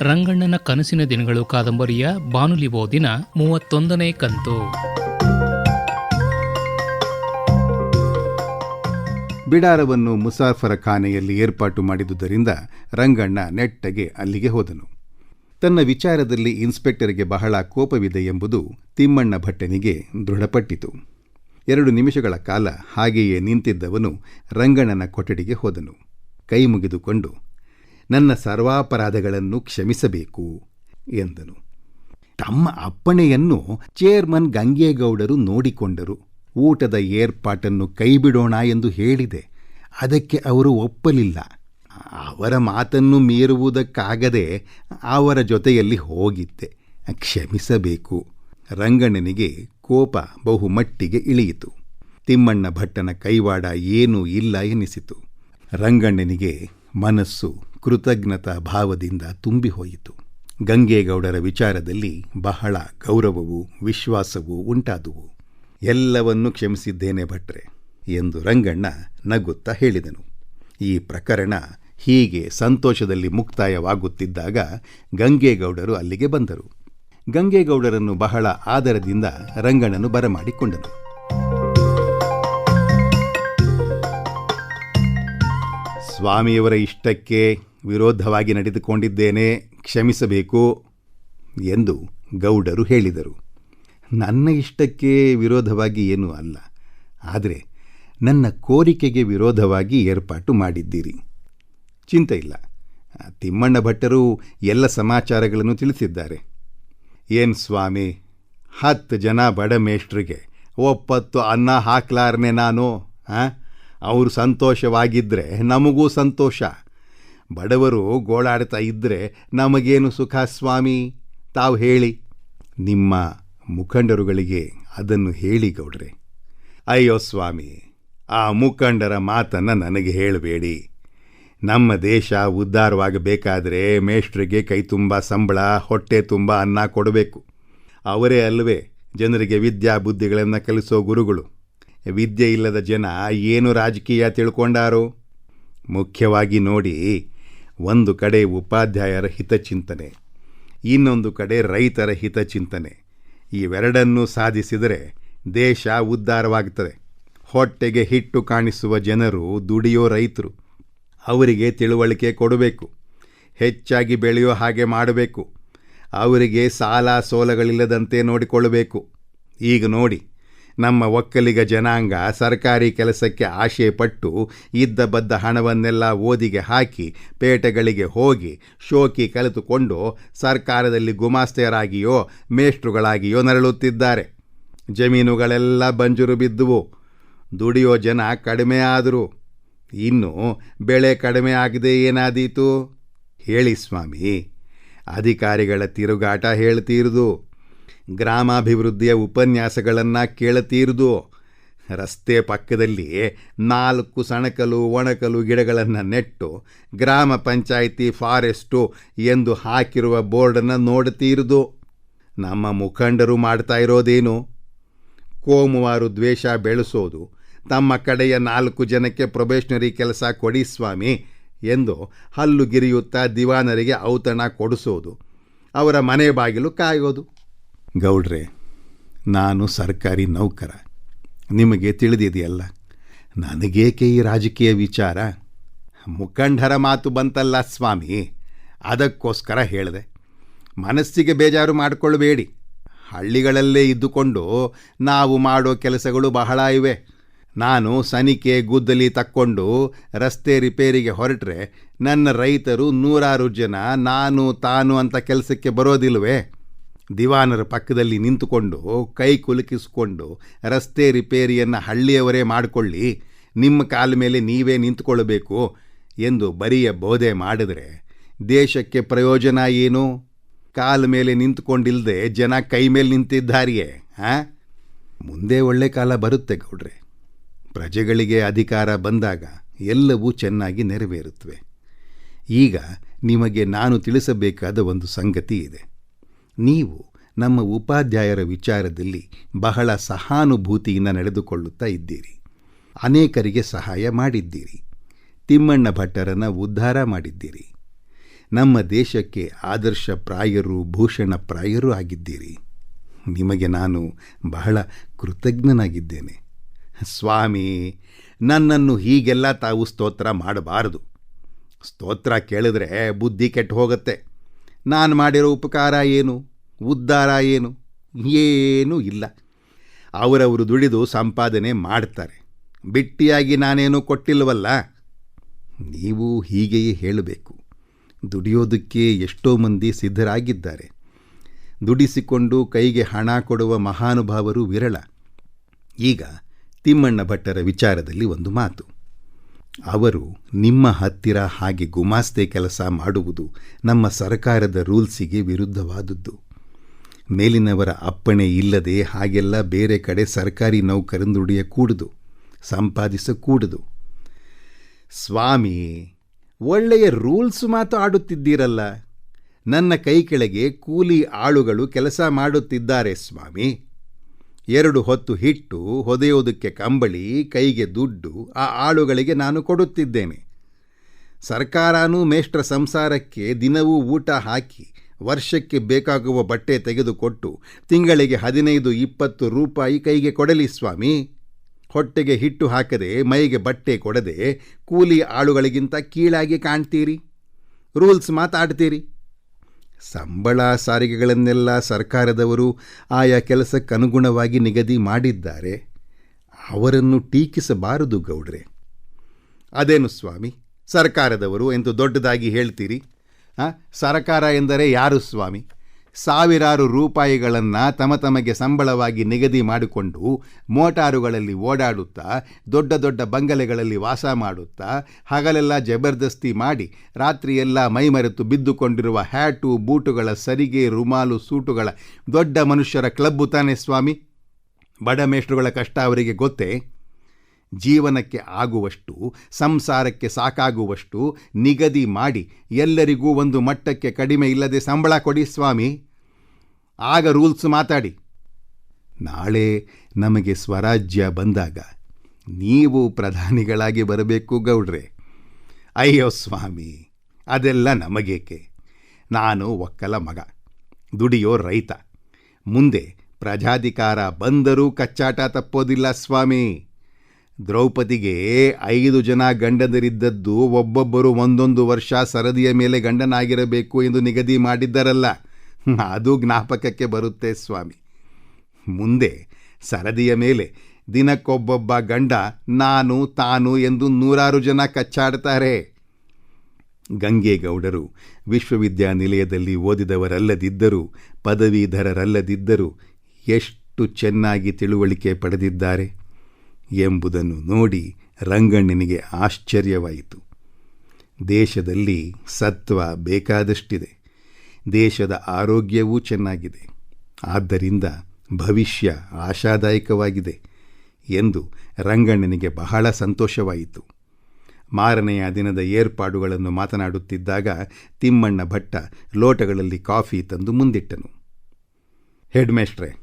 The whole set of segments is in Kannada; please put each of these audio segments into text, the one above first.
ರಂಗಣ್ಣನ ಕನಸಿನ ದಿನಗಳು ಕಾದಂಬರಿಯ ಬಾನುಲಿ ಓದಿನ ಮೂವತ್ತೊಂದನೇ ಕಂತು. ಬಿಡಾರವನ್ನು ಮುಸಾಫರ ಖಾನೆಯಲ್ಲಿ ಏರ್ಪಾಟು ಮಾಡಿದುದರಿಂದ ರಂಗಣ್ಣ ನೆಟ್ಟಗೆ ಅಲ್ಲಿಗೆ ಹೋದನು. ತನ್ನ ವಿಚಾರದಲ್ಲಿ ಇನ್ಸ್ಪೆಕ್ಟರ್ಗೆ ಬಹಳ ಕೋಪವಿದೆ ಎಂಬುದು ತಿಮ್ಮಣ್ಣ ಭಟ್ಟನಿಗೆ ದೃಢಪಟ್ಟಿತು. ಎರಡು ನಿಮಿಷಗಳ ಕಾಲ ಹಾಗೆಯೇ ನಿಂತಿದ್ದವನು ರಂಗಣ್ಣನ ಕೊಠಡಿಗೆ ಹೋದನು. ಕೈ ಮುಗಿದುಕೊಂಡು ನನ್ನ ಸರ್ವಾಪರಾಧಗಳನ್ನು ಕ್ಷಮಿಸಬೇಕು ಎಂದನು. ತಮ್ಮ ಅಪ್ಪಣೆಯನ್ನು ಚೇರ್ಮನ್ ಗಂಗೇಗೌಡರು ನೋಡಿಕೊಂಡರು. ಊಟದ ಏರ್ಪಾಟನ್ನು ಕೈಬಿಡೋಣ ಎಂದು ಹೇಳಿದೆ. ಅದಕ್ಕೆ ಅವರು ಒಪ್ಪಲಿಲ್ಲ. ಅವರ ಮಾತನ್ನು ಮೀರುವುದಕ್ಕಾಗದೆ ಅವರ ಜೊತೆಯಲ್ಲಿ ಹೋಗಿದ್ದೆ. ಕ್ಷಮಿಸಬೇಕು. ರಂಗಣ್ಣನಿಗೆ ಕೋಪ ಬಹುಮಟ್ಟಿಗೆ ಇಳಿಯಿತು. ತಿಮ್ಮಣ್ಣ ಭಟ್ಟನ ಕೈವಾಡ ಏನೂ ಇಲ್ಲ ಎನಿಸಿತು. ರಂಗಣ್ಣನಿಗೆ ಮನಸ್ಸು ಕೃತಜ್ಞತಾ ಭಾವದಿಂದ ತುಂಬಿಹೋಯಿತು. ಗಂಗೇಗೌಡರ ವಿಚಾರದಲ್ಲಿ ಬಹಳ ಗೌರವವು ವಿಶ್ವಾಸವೂ ಉಂಟಾದುವು. ಎಲ್ಲವನ್ನೂ ಕ್ಷಮಿಸಿದ್ದೇನೆ ಭಟ್ರೆ ಎಂದು ರಂಗಣ್ಣ ನಗುತ್ತಾ ಹೇಳಿದನು. ಈ ಪ್ರಕರಣ ಹೀಗೆ ಸಂತೋಷದಲ್ಲಿ ಮುಕ್ತಾಯವಾಗುತ್ತಿದ್ದಾಗ ಗಂಗೇಗೌಡರು ಅಲ್ಲಿಗೆ ಬಂದರು. ಗಂಗೇಗೌಡರನ್ನು ಬಹಳ ಆದರದಿಂದ ರಂಗಣ್ಣನು ಬರಮಾಡಿಕೊಂಡನು. ಸ್ವಾಮಿಯವರ ಇಷ್ಟಕ್ಕೆ ವಿರೋಧವಾಗಿ ನಡೆದುಕೊಂಡಿದ್ದೇನೆ, ಕ್ಷಮಿಸಬೇಕು ಎಂದು ಗೌಡರು ಹೇಳಿದರು. ನನ್ನ ಇಷ್ಟಕ್ಕೆ ವಿರೋಧವಾಗಿ ಏನೂ ಅಲ್ಲ. ಆದರೆ ನನ್ನ ಕೋರಿಕೆಗೆ ವಿರೋಧವಾಗಿ ಏರ್ಪಾಟು ಮಾಡಿದ್ದೀರಿ. ಚಿಂತೆ ಇಲ್ಲ. ತಿಮ್ಮಣ್ಣ ಭಟ್ಟರು ಎಲ್ಲ ಸಮಾಚಾರಗಳನ್ನು ತಿಳಿಸಿದ್ದಾರೆ. ಏನು ಸ್ವಾಮಿ, ಹತ್ತು ಜನ ಬಡ ಮೇಷ್ಟ್ರಿಗೆ ಒಪ್ಪತ್ತು ಅನ್ನ ಹಾಕ್ಲಾರನೆ ನಾನು ಅವರು ಸಂತೋಷವಾಗಿದ್ದರೆ ನಮಗೂ ಸಂತೋಷ. ಬಡವರು ಗೋಳಾಡ್ತಾ ಇದ್ದರೆ ನಮಗೇನು ಸುಖ ಸ್ವಾಮಿ? ತಾವು ಹೇಳಿ. ನಿಮ್ಮ ಮುಖಂಡರುಗಳಿಗೆ ಅದನ್ನು ಹೇಳಿ ಗೌಡ್ರೆ. ಅಯ್ಯೋ ಸ್ವಾಮಿ, ಆ ಮುಖಂಡರ ಮಾತನ್ನು ನನಗೆ ಹೇಳಬೇಡಿ. ನಮ್ಮ ದೇಶ ಉದ್ಧಾರವಾಗಬೇಕಾದರೆ ಮೇಷ್ಟ್ರಿಗೆ ಕೈ ತುಂಬ ಸಂಬಳ, ಹೊಟ್ಟೆ ತುಂಬ ಅನ್ನ ಕೊಡಬೇಕು. ಅವರೇ ಅಲ್ಲವೇ ಜನರಿಗೆ ವಿದ್ಯಾ ಬುದ್ಧಿಗಳನ್ನು ಕಲಿಸೋ ಗುರುಗಳು. ವಿದ್ಯೆ ಇಲ್ಲದ ಜನ ಏನು ರಾಜಕೀಯ ತಿಳ್ಕೊಂಡಾರೋ? ಮುಖ್ಯವಾಗಿ ನೋಡಿ ಒಂದು ಕಡೆ ಉಪಾಧ್ಯಾಯರ ಹಿತಚಿಂತನೆ, ಇನ್ನೊಂದು ಕಡೆ ರೈತರ ಹಿತಚಿಂತನೆ. ಇವೆರಡನ್ನೂ ಸಾಧಿಸಿದರೆ ದೇಶ ಉದ್ಧಾರವಾಗುತ್ತದೆ. ಹೊಟ್ಟೆಗೆ ಹಿಟ್ಟು ಕಾಣಿಸುವ ಜನರು ದುಡಿಯೋ ರೈತರು. ಅವರಿಗೆ ತಿಳುವಳಿಕೆ ಕೊಡಬೇಕು. ಹೆಚ್ಚಾಗಿ ಬೆಳೆಯೋ ಹಾಗೆ ಮಾಡಬೇಕು. ಅವರಿಗೆ ಸಾಲ ಸೋಲಗಳಿಲ್ಲದಂತೆ ನೋಡಿಕೊಳ್ಳಬೇಕು. ಈಗ ನೋಡಿ. ನಮ್ಮ ಒಕ್ಕಲಿಗ ಜನಾಂಗ ಸರ್ಕಾರಿ ಕೆಲಸಕ್ಕೆ ಆಶೆ ಪಟ್ಟು ಇದ್ದ ಬದ್ದ ಹಣವನ್ನೆಲ್ಲ ಓದಿಗೆ ಹಾಕಿ ಪೇಟೆಗಳಿಗೆ ಹೋಗಿ ಶೋಕಿ ಕಲಿತುಕೊಂಡು ಸರ್ಕಾರದಲ್ಲಿ ಗುಮಾಸ್ತೆಯರಾಗಿಯೋ ಮೇಷ್ಟ್ರುಗಳಾಗಿಯೋ ನರಳುತ್ತಿದ್ದಾರೆ. ಜಮೀನುಗಳೆಲ್ಲ ಬಂಜರು ಬಿದ್ದುವು. ದುಡಿಯೋ ಜನ ಕಡಿಮೆ ಆದರು. ಇನ್ನು ಬೆಳೆ ಕಡಿಮೆ ಆಗದೆ ಏನಾದೀತು? ಹೇಳಿ ಸ್ವಾಮಿ. ಅಧಿಕಾರಿಗಳ ತಿರುಗಾಟ ಹೇಳ್ತೀರ್ದು. ಗ್ರಾಮಾಭಿವೃದ್ಧಿಯ ಉಪನ್ಯಾಸಗಳನ್ನು ಕೇಳತೀರ್ದು. ರಸ್ತೆ ಪಕ್ಕದಲ್ಲಿ ನಾಲ್ಕು ಸಣಕಲು, ಒಣಕಲು ಗಿಡಗಳನ್ನು ನೆಟ್ಟು ಗ್ರಾಮ ಪಂಚಾಯಿತಿ ಫಾರೆಸ್ಟು ಎಂದು ಹಾಕಿರುವ ಬೋರ್ಡನ್ನು ನೋಡ್ತೀರ್ದು. ನಮ್ಮ ಮುಖಂಡರು ಮಾಡ್ತಾ ಇರೋದೇನು? ಕೋಮುವಾರು ದ್ವೇಷ ಬೆಳೆಸೋದು. ತಮ್ಮ ಕಡೆಯ ನಾಲ್ಕು ಜನಕ್ಕೆ ಪ್ರೊಬೇಷನರಿ ಕೆಲಸ ಕೊಡಿ ಸ್ವಾಮಿ ಎಂದು ಹಲ್ಲು ಗಿರಿಯುತ್ತಾ ದಿವಾನರಿಗೆ ಔತಣ ಕೊಡಿಸೋದು. ಅವರ ಮನೆ ಬಾಗಿಲು ಕಾಯೋದು. ಗೌಡ್ರೆ, ನಾನು ಸರ್ಕಾರಿ ನೌಕರ. ನಿಮಗೆ ತಿಳಿದಿದೆಯಲ್ಲ, ನನಗೇಕೆ ಈ ರಾಜಕೀಯ ವಿಚಾರ? ಮುಖಂಡರ ಮಾತು ಬಂತಲ್ಲ ಸ್ವಾಮಿ, ಅದಕ್ಕೋಸ್ಕರ ಹೇಳಿದೆ. ಮನಸ್ಸಿಗೆ ಬೇಜಾರು ಮಾಡಿಕೊಳ್ಳಬೇಡಿ. ಹಳ್ಳಿಗಳಲ್ಲೇ ಇದ್ದುಕೊಂಡು ನಾವು ಮಾಡೋ ಕೆಲಸಗಳು ಬಹಳ ಇವೆ. ನಾನು ಸನಿಕೆ ಗುದ್ದಲಿ ತಕ್ಕೊಂಡು ರಸ್ತೆ ರಿಪೇರಿಗೆ ಹೊರಟ್ರೆ ನನ್ನ ರೈತರು ನೂರಾರು ಜನ ನಾನು ತಾನು ಅಂತ ಕೆಲಸಕ್ಕೆ ಬರೋದಿಲ್ವೇ? ದಿವಾನರ ಪಕ್ಕದಲ್ಲಿ ನಿಂತುಕೊಂಡು ಕೈ ಕುಲುಕಿಸಿಕೊಂಡು ರಸ್ತೆ ರಿಪೇರಿಯನ್ನು ಹಳ್ಳಿಯವರೇ ಮಾಡಿಕೊಳ್ಳಿ, ನಿಮ್ಮ ಕಾಲ ಮೇಲೆ ನೀವೇ ನಿಂತುಕೊಳ್ಳಬೇಕು ಎಂದು ಬರಿಯ ಬೋಧೆ ಮಾಡಿದರೆ ದೇಶಕ್ಕೆ ಪ್ರಯೋಜನ ಏನು? ಕಾಲ ಮೇಲೆ ನಿಂತುಕೊಂಡಿಲ್ಲದೆ ಜನ ಕೈ ಮೇಲೆ ನಿಂತಿದ್ದಾರಿಯೇ ಹಾಂ ಮುಂದೆ ಒಳ್ಳೆ ಕಾಲ ಬರುತ್ತೆ ಗೌಡ್ರೆ. ಪ್ರಜೆಗಳಿಗೆ ಅಧಿಕಾರ ಬಂದಾಗ ಎಲ್ಲವೂ ಚೆನ್ನಾಗಿ ನೆರವೇರುತ್ತವೆ. ಈಗ ನಿಮಗೆ ನಾನು ತಿಳಿಸಬೇಕಾದ ಒಂದು ಸಂಗತಿ ಇದೆ. ನೀವು ನಮ್ಮ ಉಪಾಧ್ಯಾಯರ ವಿಚಾರದಲ್ಲಿ ಬಹಳ ಸಹಾನುಭೂತಿಯಿಂದ ನಡೆದುಕೊಳ್ಳುತ್ತಾ ಇದ್ದೀರಿ. ಅನೇಕರಿಗೆ ಸಹಾಯ ಮಾಡಿದ್ದೀರಿ. ತಿಮ್ಮಣ್ಣ ಭಟ್ಟರನ್ನು ಉದ್ಧಾರ ಮಾಡಿದ್ದೀರಿ. ನಮ್ಮ ದೇಶಕ್ಕೆ ಆದರ್ಶ ಪ್ರಾಯರು, ಭೂಷಣ ಪ್ರಾಯರು ಆಗಿದ್ದೀರಿ. ನಿಮಗೆ ನಾನು ಬಹಳ ಕೃತಜ್ಞನಾಗಿದ್ದೇನೆ. ಸ್ವಾಮಿ, ನನ್ನನ್ನು ಹೀಗೆಲ್ಲ ತಾವು ಸ್ತೋತ್ರ ಮಾಡಬಾರದು. ಸ್ತೋತ್ರ ಕೇಳಿದ್ರೆ ಬುದ್ಧಿ ಕೆಟ್ಟು ಹೋಗುತ್ತೆ. ನಾನು ಮಾಡಿರೋ ಉಪಕಾರ ಏನು? ಉದ್ಧಾರ ಏನು? ಏನೂ ಇಲ್ಲ. ಅವರವರು ದುಡಿದು ಸಂಪಾದನೆ ಮಾಡ್ತಾರೆ. ಬಿಟ್ಟಿಯಾಗಿ ನಾನೇನು ಕೊಟ್ಟಿಲ್ವಲ್ಲ? ನೀವು ಹೀಗೆಯೇ ಹೇಳಬೇಕು. ದುಡಿಯೋದಕ್ಕೆ ಎಷ್ಟೋ ಮಂದಿ ಸಿದ್ಧರಾಗಿದ್ದಾರೆ. ದುಡಿಸಿಕೊಂಡು ಕೈಗೆ ಹಣ ಕೊಡುವ ಮಹಾನುಭಾವರು ವಿರಳ. ಈಗ ತಿಮ್ಮಣ್ಣ ಭಟ್ಟರ ವಿಚಾರದಲ್ಲಿ ಒಂದು ಮಾತು. ಅವರು ನಿಮ್ಮ ಹತ್ತಿರ ಹಾಗೆ ಗುಮಾಸ್ತೆ ಕೆಲಸ ಮಾಡುವುದು ನಮ್ಮ ಸರ್ಕಾರದ ರೂಲ್ಸಿಗೆ ವಿರುದ್ಧವಾದದ್ದು. ಮೇಲಿನವರ ಅಪ್ಪಣೆ ಇಲ್ಲದೆ ಹಾಗೆಲ್ಲ ಬೇರೆ ಕಡೆ ಸರ್ಕಾರಿ ಸಂಪಾದಿಸ ಸಂಪಾದಿಸಕೂಡದು ಸ್ವಾಮಿ, ಒಳ್ಳೆಯ ರೂಲ್ಸ್ ಮಾತು ಆಡುತ್ತಿದ್ದೀರಲ್ಲ. ನನ್ನ ಕೈ ಕೆಳಗೆ ಕೂಲಿ ಆಳುಗಳು ಕೆಲಸ ಮಾಡುತ್ತಿದ್ದಾರೆ ಸ್ವಾಮಿ. ಎರಡು ಹೊತ್ತು ಹಿಟ್ಟು ಹೊದೆಯೋದಕ್ಕೆ ಕಂಬಳಿ, ಕೈಗೆ ದುಡ್ಡು, ಆ ಆಳುಗಳಿಗೆ ನಾನು ಕೊಡುತ್ತಿದ್ದೇನೆ. ಸರ್ಕಾರನೂ ಮೇಷ್ಟ್ರ ಸಂಸಾರಕ್ಕೆ ದಿನವೂ ಊಟ ಹಾಕಿ, ವರ್ಷಕ್ಕೆ ಬೇಕಾಗುವ ಬಟ್ಟೆ ತೆಗೆದುಕೊಟ್ಟು, ತಿಂಗಳಿಗೆ ಹದಿನೈದು, ಇಪ್ಪತ್ತು ರೂಪಾಯಿ ಕೈಗೆ ಕೊಡಲಿ ಸ್ವಾಮಿ. ಹೊಟ್ಟೆಗೆ ಹಿಟ್ಟು ಹಾಕದೆ, ಮೈಗೆ ಬಟ್ಟೆ ಕೊಡದೆ, ಕೂಲಿ ಆಳುಗಳಿಗಿಂತ ಕೀಳಾಗಿ ಕಾಣ್ತೀರಿ? ರೂಲ್ಸ್ ಮಾತಾಡ್ತೀರಿ? ಸಂಬಳ ಸಾರಿಗೆಗಳನ್ನೆಲ್ಲ ಸರ್ಕಾರದವರು ಆಯಾ ಕೆಲಸಕ್ಕನುಗುಣವಾಗಿ ನಿಗದಿ ಮಾಡಿದ್ದಾರೆ. ಅವರನ್ನು ಟೀಕಿಸಬಾರದು ಗೌಡ್ರೆ. ಅದೇನು ಸ್ವಾಮಿ? ಸರ್ಕಾರದವರು ಎಂದು ದೊಡ್ಡದಾಗಿ ಹೇಳ್ತೀರಿ? ಹಾಂ ಸರಕಾರ ಎಂದರೆ ಯಾರು ಸ್ವಾಮಿ? ಸಾವಿರಾರು ರೂಪಾಯಿಗಳನ್ನು ತಮ ತಮಗೆ ಸಂಬಳವಾಗಿ ನಿಗದಿ ಮಾಡಿಕೊಂಡು ಮೋಟಾರುಗಳಲ್ಲಿ ಓಡಾಡುತ್ತಾ, ದೊಡ್ಡ ದೊಡ್ಡ ಬಂಗಲೆಗಳಲ್ಲಿ ವಾಸ ಮಾಡುತ್ತಾ, ಹಗಲೆಲ್ಲ ಜಬರ್ದಸ್ತಿ ಮಾಡಿ, ರಾತ್ರಿಯೆಲ್ಲ ಮೈಮರೆತು ಬಿದ್ದುಕೊಂಡಿರುವ ಹ್ಯಾಟು, ಬೂಟುಗಳ ಸರಿಗೆ, ರುಮಾಲು, ಸೂಟುಗಳ ದೊಡ್ಡ ಮನುಷ್ಯರ ಕ್ಲಬ್ಬು ತಾನೇ ಸ್ವಾಮಿ? ಬಡ ಮೇಷ್ಟ್ರುಗಳ ಕಷ್ಟ ಅವರಿಗೆ ಗೊತ್ತೇ? ಜೀವನಕ್ಕೆ ಆಗುವಷ್ಟು, ಸಂಸಾರಕ್ಕೆ ಸಾಕಾಗುವಷ್ಟು ನಿಗದಿ ಮಾಡಿ ಎಲ್ಲರಿಗೂ ಒಂದು ಮಟ್ಟಕ್ಕೆ ಕಡಿಮೆ ಇಲ್ಲದೆ ಸಂಬಳ ಕೊಡಿ ಸ್ವಾಮಿ. ಆಗ ರೂಲ್ಸ್ ಮಾತಾಡಿ. ನಾಳೆ ನಮಗೆ ಸ್ವರಾಜ್ಯ ಬಂದಾಗ ನೀವು ಪ್ರಧಾನಿಗಳಾಗಿ ಬರಬೇಕು ಗೌಡ್ರೆ. ಅಯ್ಯೋ ಸ್ವಾಮಿ, ಅದೆಲ್ಲ ನಮಗೇಕೆ? ನಾನು ಒಕ್ಕಲ ಮಗ, ದುಡಿಯೋ ರೈತ. ಮುಂದೆ ಪ್ರಜಾಧಿಕಾರ ಬಂದರೂ ಕಚ್ಚಾಟ ತಪ್ಪೋದಿಲ್ಲ ಸ್ವಾಮಿ. ದ್ರೌಪದಿಗೆ ಐದು ಜನ ಗಂಡದರಿದ್ದದ್ದು ಒಬ್ಬೊಬ್ಬರು ಒಂದೊಂದು ವರ್ಷ ಸರದಿಯ ಮೇಲೆ ಗಂಡನಾಗಿರಬೇಕು ಎಂದು ನಿಗದಿ ಮಾಡಿದ್ದರಲ್ಲ. ಅದು ಜ್ಞಾಪಕಕ್ಕೆ ಬರುತ್ತೆ ಸ್ವಾಮಿ. ಮುಂದೆ ಸರದಿಯ ಮೇಲೆ ದಿನಕ್ಕೊಬ್ಬೊಬ್ಬ ಗಂಡ ನಾನು, ತಾನು ಎಂದು ನೂರಾರು ಜನ ಕಚ್ಚಾಡ್ತಾರೆ. ಗಂಗೆಗೌಡರು ವಿಶ್ವವಿದ್ಯಾನಿಲಯದಲ್ಲಿ ಓದಿದವರಲ್ಲದಿದ್ದರೂ, ಪದವೀಧರರಲ್ಲದಿದ್ದರೂ ಎಷ್ಟು ಚೆನ್ನಾಗಿ ತಿಳುವಳಿಕೆ ಪಡೆದಿದ್ದಾರೆ. ಎಂಬುದನ್ನು ನೋಡಿ ರಂಗಣ್ಣನಿಗೆ ಆಶ್ಚರ್ಯವಾಯಿತು. ದೇಶದಲ್ಲಿ ಸತ್ವ ಬೇಕಾದಷ್ಟಿದೆ. ದೇಶದ ಆರೋಗ್ಯವೂ ಚೆನ್ನಾಗಿದೆ. ಆದ್ದರಿಂದ ಭವಿಷ್ಯ ಆಶಾದಾಯಕವಾಗಿದೆ ಎಂದು ರಂಗಣ್ಣನಿಗೆ ಬಹಳ ಸಂತೋಷವಾಯಿತು. ಮಾರನೆಯ ದಿನದ ಏರ್ಪಾಡುಗಳನ್ನು ಮಾತನಾಡುತ್ತಿದ್ದಾಗ ತಿಮ್ಮಣ್ಣ ಭಟ್ಟ ಲೋಟಗಳಲ್ಲಿ ಕಾಫಿ ತಂದು ಮುಂದಿಟ್ಟನು. ಹೆಡ್ಮೇಸ್ಟ್ರೆ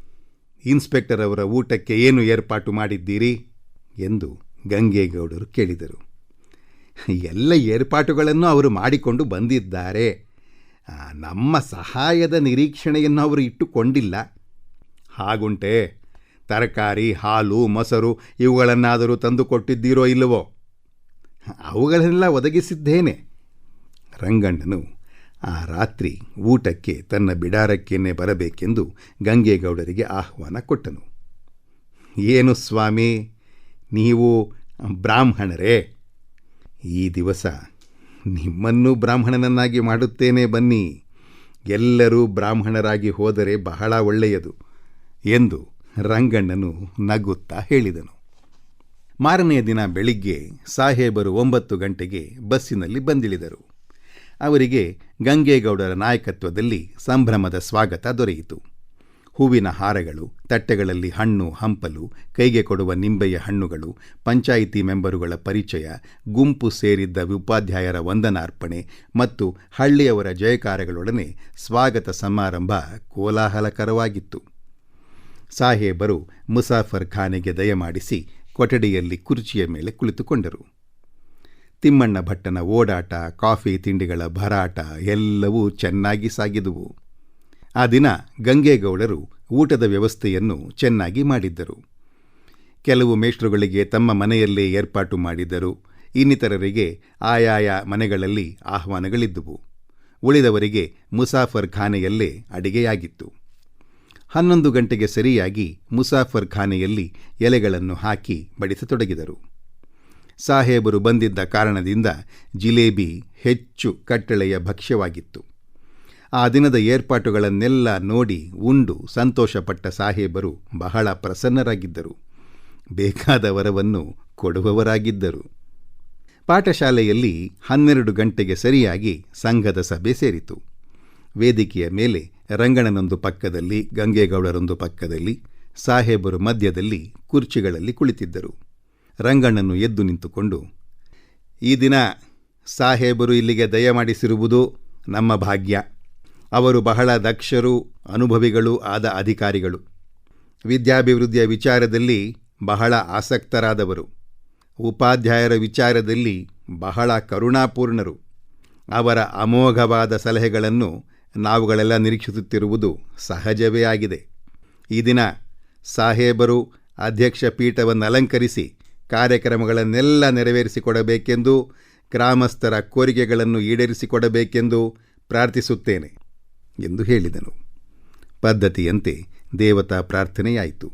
ಇನ್ಸ್ಪೆಕ್ಟರ್ ಅವರ ಊಟಕ್ಕೆ ಏನು ಏರ್ಪಾಟು ಮಾಡಿದ್ದೀರಿ? ಎಂದು ಗಂಗೇಗೌಡರು ಕೇಳಿದರು. ಎಲ್ಲ ಏರ್ಪಾಟುಗಳನ್ನು ಅವರು ಮಾಡಿಕೊಂಡು ಬಂದಿದ್ದಾರೆ. ನಮ್ಮ ಸಹಾಯದ ನಿರೀಕ್ಷಣೆಯನ್ನು ಅವರು ಇಟ್ಟುಕೊಂಡಿಲ್ಲ. ಹಾಗುಂಟೆ, ತರಕಾರಿ, ಹಾಲು, ಮೊಸರು ಇವುಗಳನ್ನಾದರೂ ತಂದು ಕೊಟ್ಟಿದ್ದೀರೋ ಇಲ್ಲವೋ? ಅವುಗಳನ್ನೆಲ್ಲ ಒದಗಿಸಿದ್ದೇನೆ. ರಂಗಣ್ಣನು ಆ ರಾತ್ರಿ ಊಟಕ್ಕೆ ತನ್ನ ಬಿಡಾರಕ್ಕೇನೆ ಬರಬೇಕೆಂದು ಗಂಗೇಗೌಡರಿಗೆ ಆಹ್ವಾನ ಕೊಟ್ಟನು. ಏನು ಸ್ವಾಮಿ? ನೀವು ಬ್ರಾಹ್ಮಣರೇ, ಈ ದಿವಸ ನಿಮ್ಮನ್ನು ಬ್ರಾಹ್ಮಣನನ್ನಾಗಿ ಮಾಡುತ್ತೇನೆ ಬನ್ನಿ. ಎಲ್ಲರೂ ಬ್ರಾಹ್ಮಣರಾಗಿ ಹೋದರೆ ಬಹಳ ಒಳ್ಳೆಯದು ಎಂದು ರಂಗಣ್ಣನು ನಗುತ್ತಾ ಹೇಳಿದನು. ಮಾರನೆಯ ದಿನ ಬೆಳಿಗ್ಗೆ ಸಾಹೇಬರು ಒಂಬತ್ತು ಗಂಟೆಗೆ ಬಸ್ಸಿನಲ್ಲಿ ಬಂದಿಳಿದರು. ಅವರಿಗೆ ಗಂಗೇಗೌಡರ ನಾಯಕತ್ವದಲ್ಲಿ ಸಂಭ್ರಮದ ಸ್ವಾಗತ ದೊರೆಯಿತು. ಹೂವಿನ ಹಾರಗಳು, ತಟ್ಟೆಗಳಲ್ಲಿ ಹಣ್ಣು, ಹಂಪಲು, ಕೈಗೆ ಕೊಡುವ ನಿಂಬೆಯ ಹಣ್ಣುಗಳು, ಪಂಚಾಯಿತಿ ಮೆಂಬರುಗಳ ಪರಿಚಯ, ಗುಂಪು ಸೇರಿದ್ದ ಉಪಾಧ್ಯಾಯರ ವಂದನಾರ್ಪಣೆ ಮತ್ತು ಹಳ್ಳಿಯವರ ಜಯಕಾರಗಳೊಡನೆ ಸ್ವಾಗತ ಸಮಾರಂಭ ಕೋಲಾಹಲಕರವಾಗಿತ್ತು. ಸಾಹೇಬರು ಮುಸಾಫರ್ ಖಾನೆಗೆ ದಯಮಾಡಿಸಿ ಕೊಠಡಿಯಲ್ಲಿ ಕುರ್ಚಿಯ ಮೇಲೆ ಕುಳಿತುಕೊಂಡರು. ತಿಮ್ಮಣ್ಣ ಭಟ್ಟನ ಓಡಾಟ, ಕಾಫಿ ತಿಂಡಿಗಳ ಭರಾಟ ಎಲ್ಲವೂ ಚೆನ್ನಾಗಿ ಸಾಗಿದುವು. ಆ ದಿನ ಗಂಗೇಗೌಡರು ಊಟದ ವ್ಯವಸ್ಥೆಯನ್ನು ಚೆನ್ನಾಗಿ ಮಾಡಿದ್ದರು. ಕೆಲವು ಮೇಷ್ಟ್ರುಗಳಿಗೆ ತಮ್ಮ ಮನೆಯಲ್ಲೇ ಏರ್ಪಾಟು ಮಾಡಿದ್ದರು. ಇನ್ನಿತರರಿಗೆ ಆಯಾಯ ಮನೆಗಳಲ್ಲಿ ಆಹ್ವಾನಗಳಿದ್ದುವು. ಉಳಿದವರಿಗೆ ಮುಸಾಫರ್ ಖಾನೆಯಲ್ಲೇ ಅಡಿಗೆಯಾಗಿತ್ತು. ಹನ್ನೊಂದು ಗಂಟೆಗೆ ಸರಿಯಾಗಿ ಮುಸಾಫರ್ ಖಾನೆಯಲ್ಲಿ ಎಲೆಗಳನ್ನು ಹಾಕಿ ಬಡಿಸತೊಡಗಿದರು. ಸಾಹೇಬರು ಬಂದಿದ್ದ ಕಾರಣದಿಂದ ಜಿಲೇಬಿ ಹೆಚ್ಚು ಕಟ್ಟಳೆಯ ಭಕ್ಷ್ಯವಾಗಿತ್ತು. ಆ ದಿನದ ಏರ್ಪಾಟುಗಳನ್ನೆಲ್ಲ ನೋಡಿ ಉಂಡು ಸಂತೋಷಪಟ್ಟ ಸಾಹೇಬರು ಬಹಳ ಪ್ರಸನ್ನರಾಗಿದ್ದರು. ಬೇಕಾದ ವರವನ್ನು ಕೊಡುವವರಾಗಿದ್ದರು. ಪಾಠಶಾಲೆಯಲ್ಲಿ ಹನ್ನೆರಡು ಗಂಟೆಗೆ ಸರಿಯಾಗಿ ಸಂಘದ ಸಭೆ ಸೇರಿತು. ವೇದಿಕೆಯ ಮೇಲೆ ರಂಗಣ್ಣನೊಂದು ಪಕ್ಕದಲ್ಲಿ, ಗಂಗೇಗೌಡರೊಂದು ಪಕ್ಕದಲ್ಲಿ, ಸಾಹೇಬರು ಮಧ್ಯದಲ್ಲಿ ಕುರ್ಚಿಗಳಲ್ಲಿ ಕುಳಿತಿದ್ದರು. ರಂಗಣ್ಣನು ಎದ್ದು ನಿಂತುಕೊಂಡು, ಈ ದಿನ ಸಾಹೇಬರು ಇಲ್ಲಿಗೆ ದಯಮಾಡಿಸಿರುವುದು ನಮ್ಮ ಭಾಗ್ಯ. ಅವರು ಬಹಳ ದಕ್ಷರು, ಅನುಭವಿಗಳು ಆದ ಅಧಿಕಾರಿಗಳು. ವಿದ್ಯಾಭಿವೃದ್ಧಿಯ ವಿಚಾರದಲ್ಲಿ ಬಹಳ ಆಸಕ್ತರಾದವರು. ಉಪಾಧ್ಯಾಯರ ವಿಚಾರದಲ್ಲಿ ಬಹಳ ಕರುಣಾಪೂರ್ಣರು. ಅವರ ಅಮೋಘವಾದ ಸಲಹೆಗಳನ್ನು ನಾವುಗಳೆಲ್ಲ ನಿರೀಕ್ಷಿಸುತ್ತಿರುವುದು ಸಹಜವೇ ಆಗಿದೆ. ಈ ದಿನ ಸಾಹೇಬರು ಅಧ್ಯಕ್ಷ ಪೀಠವನ್ನು ಅಲಂಕರಿಸಿ ಕಾರ್ಯಕ್ರಮಗಳನ್ನೆಲ್ಲ ನೆರವೇರಿಸಿಕೊಡಬೇಕೆಂದು, ಗ್ರಾಮಸ್ಥರ ಕೋರಿಕೆಗಳನ್ನು ಈಡೇರಿಸಿಕೊಡಬೇಕೆಂದು ಪ್ರಾರ್ಥಿಸುತ್ತೇನೆ. ಎಂದು ಹೇಳಿದನು. ಪದ್ಧತಿಯಂತೆ ದೇವತಾ ಪ್ರಾರ್ಥನೆಯಾಯಿತು.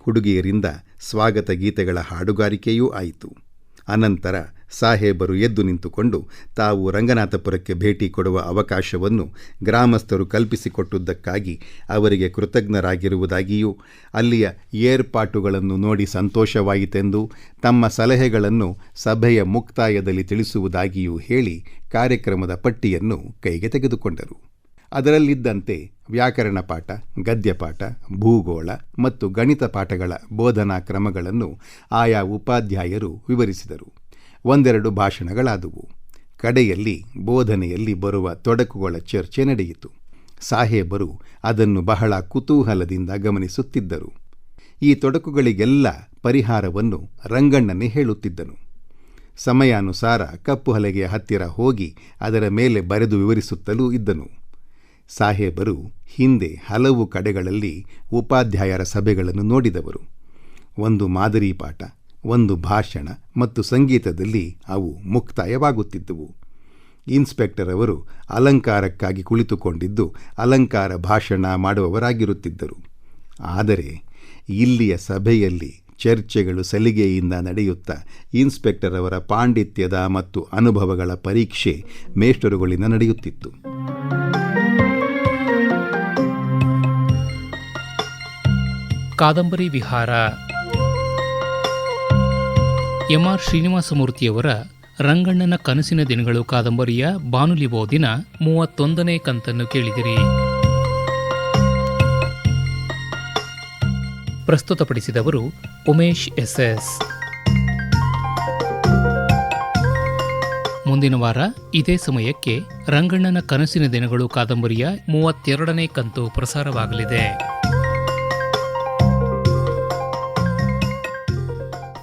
ಹುಡುಗಿಯರಿಂದ ಸ್ವಾಗತ ಗೀತೆಗಳ ಹಾಡುಗಾರಿಕೆಯೂ ಆಯಿತು. ಅನಂತರ ಸಾಹೇಬರು ಎದ್ದು ನಿಂತುಕೊಂಡು ತಾವು ರಂಗನಾಥಪುರಕ್ಕೆ ಭೇಟಿ ಕೊಡುವ ಅವಕಾಶವನ್ನು ಗ್ರಾಮಸ್ಥರು ಕಲ್ಪಿಸಿಕೊಟ್ಟುದಕ್ಕಾಗಿ ಅವರಿಗೆ ಕೃತಜ್ಞರಾಗಿರುವುದಾಗಿಯೂ, ಅಲ್ಲಿಯ ಏರ್ಪಾಟುಗಳನ್ನು ನೋಡಿ ಸಂತೋಷವಾಯಿತೆಂದು ತಮ್ಮ ಸಲಹೆಗಳನ್ನು ಸಭೆಯ ಮುಕ್ತಾಯದಲ್ಲಿ ತಿಳಿಸುವುದಾಗಿಯೂ ಹೇಳಿ ಕಾರ್ಯಕ್ರಮದ ಪಟ್ಟಿಯನ್ನು ಕೈಗೆ ತೆಗೆದುಕೊಂಡರು. ಅದರಲ್ಲಿದ್ದಂತೆ ವ್ಯಾಕರಣ ಪಾಠ ಗದ್ಯಪಾಠ ಭೂಗೋಳ ಮತ್ತು ಗಣಿತ ಪಾಠಗಳ ಬೋಧನಾ ಕ್ರಮಗಳನ್ನು ಆಯಾ ಉಪಾಧ್ಯಾಯರು ವಿವರಿಸಿದರು. ಒಂದೆರಡು ಭಾಷಣಗಳಾದುವು. ಕಡೆಯಲ್ಲಿ, ಬೋಧನೆಯಲ್ಲಿ ಬರುವ ತೊಡಕುಗಳ ಚರ್ಚೆ ನಡೆಯಿತು. ಸಾಹೇಬರು ಅದನ್ನು ಬಹಳ ಕುತೂಹಲದಿಂದ ಗಮನಿಸುತ್ತಿದ್ದರು. ಈ ತೊಡಕುಗಳಿಗೆಲ್ಲ ಪರಿಹಾರವನ್ನು ರಂಗಣ್ಣನೇ ಹೇಳುತ್ತಿದ್ದನು. ಸಮಯಾನುಸಾರ ಕಪ್ಪು ಹಲಗೆಯ ಹತ್ತಿರ ಹೋಗಿ ಅದರ ಮೇಲೆ ಬರೆದು ವಿವರಿಸುತ್ತಲೂ ಇದ್ದನು. ಸಾಹೇಬರು ಹಿಂದೆ ಹಲವು ಕಡೆಗಳಲ್ಲಿ ಉಪಾಧ್ಯಾಯರ ಸಭೆಗಳನ್ನು ನೋಡಿದವರು. ಒಂದು ಮಾದರಿ ಪಾಠ, ಒಂದು ಭಾಷಣ ಮತ್ತು ಸಂಗೀತದಲ್ಲಿ ಅವು ಮುಕ್ತಾಯವಾಗುತ್ತಿದ್ದುವು. ಇನ್ಸ್ಪೆಕ್ಟರ್ ಅವರು ಅಲಂಕಾರಕ್ಕಾಗಿ ಕುಳಿತುಕೊಂಡಿದ್ದು ಅಲಂಕಾರ ಭಾಷಣ ಮಾಡುವವರಾಗಿರುತ್ತಿದ್ದರು. ಆದರೆ ಇಲ್ಲಿಯ ಸಭೆಯಲ್ಲಿ ಚರ್ಚೆಗಳು ಸಲಿಗೆಯಿಂದ ನಡೆಯುತ್ತಾ ಇನ್ಸ್ಪೆಕ್ಟರ್ ಅವರ ಪಾಂಡಿತ್ಯದ ಮತ್ತು ಅನುಭವಗಳ ಪರೀಕ್ಷೆ ಮೇಷ್ಟರುಗಳಿಂದ ನಡೆಯುತ್ತಿತ್ತು. ಕಾದಂಬರಿ ವಿಹಾರ. ಎಂ ಆರ್ ಶ್ರೀನಿವಾಸಮೂರ್ತಿಯವರ ರಂಗಣ್ಣನ ಕನಸಿನ ದಿನಗಳು ಕಾದಂಬರಿಯ ಬಾನುಲಿ ಓದಿನ ಮೂವತ್ತೊಂದನೇ ಕಂತನ್ನು ಕೇಳಿದಿರಿ. ಪ್ರಸ್ತುತಪಡಿಸಿದವರು ಉಮೇಶ್ ಎಸ್ಎಸ್. ಮುಂದಿನ ವಾರ ಇದೇ ಸಮಯಕ್ಕೆ ರಂಗಣ್ಣನ ಕನಸಿನ ದಿನಗಳು ಕಾದಂಬರಿಯ ಮೂವತ್ತೆರಡನೇ ಕಂತು ಪ್ರಸಾರವಾಗಲಿದೆ.